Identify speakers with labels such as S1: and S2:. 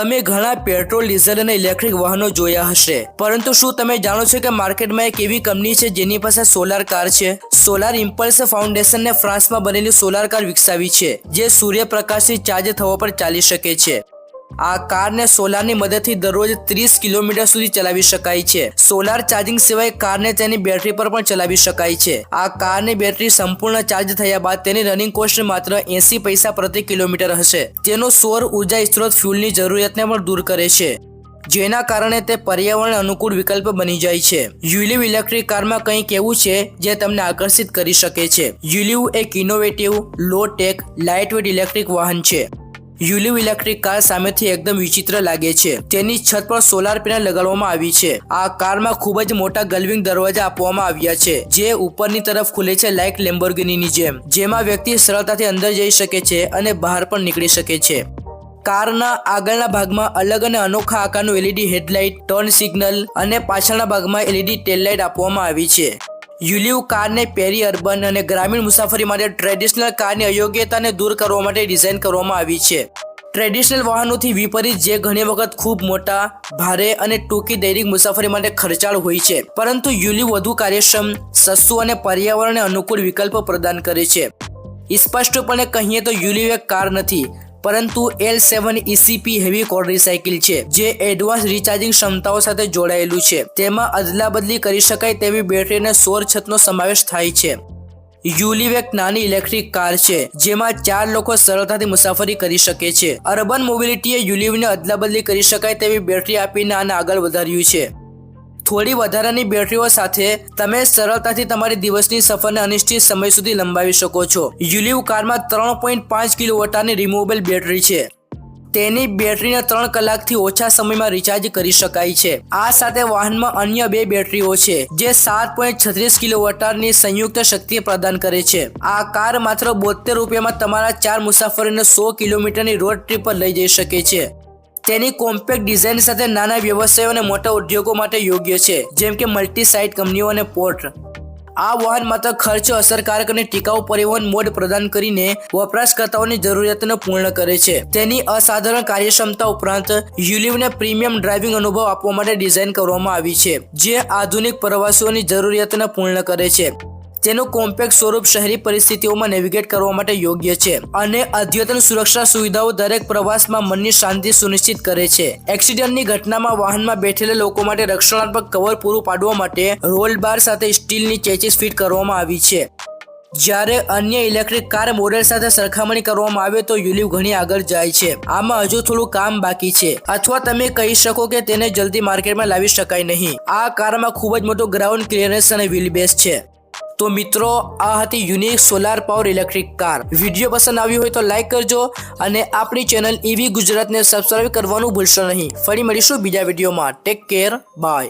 S1: તમે ઘણા petrol, diesel અને ઇલેક્ટ્રિક વાહનો જોયા હશે. પરંતુ શું તમે જાણો છો કે માર્કેટમાં એક એવી કંપની છે જેની પાસે સોલાર કાર છે? સોલાર ઇમ્પલ્સ ફાઉન્ડેશનને ફ્રાન્સમાં બનેલી સોલાર કાર વિકસાવી છે, જે સૂર્યપ્રકાશથી ચાર્જ થવા પર ચાલી શકે છે. આ કારને સોલારની મદદથી દરરોજ ત્રીસ કિલોમીટર સુધી ચલાવી શકાય છે. સોલાર ચાર્જિંગ સિવાય કારને તેની બેટરી પર પણ ચલાવી શકાય છે. આ કારની બેટરી સંપૂર્ણ ચાર્જ થયા બાદ તેની રનિંગ કોસ્ટ માત્ર એસી પૈસા પ્રતિ કિલોમીટર હશે. તેનો સૌર ઊર્જા સ્ત્રોત ફ્યુલની જરૂરિયાતને પણ દૂર કરે છે. જેના કારણે તે પર્યાવરણ અનુકૂળ વિકલ્પ બની જાય છે. યુલિવ ઇલેક્ટ્રિક કારમાં કંઈક એવું છે જે તમને આકર્ષિત કરી શકે છે. યુલિવ એક innovative low tech lightweight electric વાહન છે. યુલિવ ઇલેક્ટ્રિક કાર સામેથી એકદમ વિચિત્ર લાગે છે. તેની છત પર સોલાર પેનલ લગાડવામાં આવી છે. આ કારમાં ખૂબ જ મોટા ગલ્વિંગ દરવાજા આપવામાં આવ્યા છે, જે ઉપરની તરફ ખુલે છે લાઇક લેમ્બોર્ગિનીની જેમ, જેમાં વ્યક્તિ સરળતાથી અંદર જઈ શકે છે અને બહાર પણ નીકળી શકે છે. કારના આગળના ભાગમાં અલગ અને અનોખા આકારનું એલઈડી હેડલાઇટ, ટર્ન સિગ્નલ અને પાછળના ભાગમાં એલઈડી ટેલલાઇટ આપવામાં આવી છે. યુલિવ કારને પેરી અર્બન અને ગ્રામીણ મુસાફરી માટે ટ્રેડિશનલ કારની અયોગ્યતાને દૂર કરવા માટે ડિઝાઇન કરવામાં આવી છે. ટ્રેડિશનલ વાહનોથી વિપરીત જે ઘણી વખત ખૂબ મોટા, ભારે અને ટૂંકી દૈનિક મુસાફરી માટે ખર્ચાળ હોય છે, પરંતુ યુલિવ વધુ કાર્યક્ષમ, સસ્તું અને પર્યાવરણને અનુકૂળ વિકલ્પ પ્રદાન કરે છે. સ્પષ્ટપણે કહીએ તો યુલિવ એક કાર નથી પરંતુ L seven ECP heavy core recycle છે, જે એડવાન્સ રિચાર્જિંગ ક્ષમતાઓ સાથે જોડાયેલું છે. તેમાં અદલાબદલી કરી શકાય તેવી બેટરી અને સૌર છતનો સમાવેશ થાય છે. યુલિવ એક નાની ઇલેક્ટ્રિક કાર છે, જેમાં ચાર લોકો સરળતાથી મુસાફરી કરી શકે છે. અર્બન મોબિલિટીએ યુલિવને અદલાબદલી કરી શકાય તેવી બેટરી આપીને આને આગળ વધાર્યું છે. થોડી વધારાની બેટરીઓ સાથે તમે સરળતાથી તમારી દિવસની સફરને અનિશ્ચિત સમય સુધી લંબાવી શકો છો. યુલિવ કારમાં ત્રણ પોઈન્ટ પાંચ કિલોવોટાની રિમુવેબલ બેટરી છે. તેની બેટરીને ત્રણ કલાકથી ઓછા સમયમાં રિચાર્જ કરી શકાય છે. આ સાથે વાહનમાં અન્ય બે બેટરીઓ છે, જે સાત પોઈન્ટ છત્રીસ કિલોવોટાની સંયુક્ત શક્તિ પ્રદાન કરે છે. આ કાર માત્ર બોતેર રૂપિયામાં તમારા ચાર મુસાફરીને સો કિલોમીટરની રોડ ટ્રીપ પર લઈ જઈ શકે છે. તેની કોમ્પેક્ટ ડિઝાઇન સાથે નાના વ્યવસાયો અને મોટા ઉદ્યોગો માટે યોગ્ય છે, જેમ કે મલ્ટી સાઇટ કંપનીઓ અને પોર્ટ. આ વાહન માત્ર ખર્ચ અસરકારક અને ટિકાઉ પરિવહન મોડ પ્રદાન કરીને વપરાશકર્તાઓની જરૂરિયાતને પૂર્ણ કરે છે. તેની અસાધારણ કાર્યક્ષમતા ઉપરાંત યુલિવને પ્રીમિયમ ડ્રાઇવિંગ અનુભવ આપવા માટે ડિઝાઇન કરવામાં આવી છે, જે આધુનિક પ્રવાસીઓની જરૂરિયાતને પૂર્ણ કરે છે. તેનું કોમ્પેક્ટ સ્વરૂપ શહેરી પરિસ્થિતિઓમાં નેવિગેટ કરવા માટે યોગ્ય છે અને અદ્યતન સુરક્ષા સુવિધાઓ દરેક પ્રવાસમાં મનની શાંતિ સુનિશ્ચિત કરે છે. એક્સિડન્ટની ઘટનામાં વાહનમાં બેઠેલા લોકો માટે રક્ષણાત્મક કવર પૂરું પાડવા માટે રોલ બાર સાથે સ્ટીલની ચેચીસ ફિટ કરવામાં આવી છે. જ્યારે અન્ય ઇલેક્ટ્રિક કાર મોડેલ સાથે સરખામણી કરવામાં આવે તો યુલિવ ઘણી આગળ જાય છે. આમાં હજુ થોડું કામ બાકી છે. અથવા તમે કહી શકો કે તેને જલ્દી માર્કેટમાં લાવી શકાય નહીં. આ કારમાં ખૂબ જ મોટો ગ્રાઉન્ડ ક્લિયરન્સ અને વ્હીલ બેસ છે. તો મિત્રો, આ હતી unique solar power electric car video પસંદ આવ્યો હોય તો લાઈક કરજો અને આપણી ચેનલ ઈવી ગુજરાતને સબસ્ક્રાઇબ કરવાનું ભૂલશો નહીં. ફરી મળીશું બીજા વિડીયોમાં. Take care bye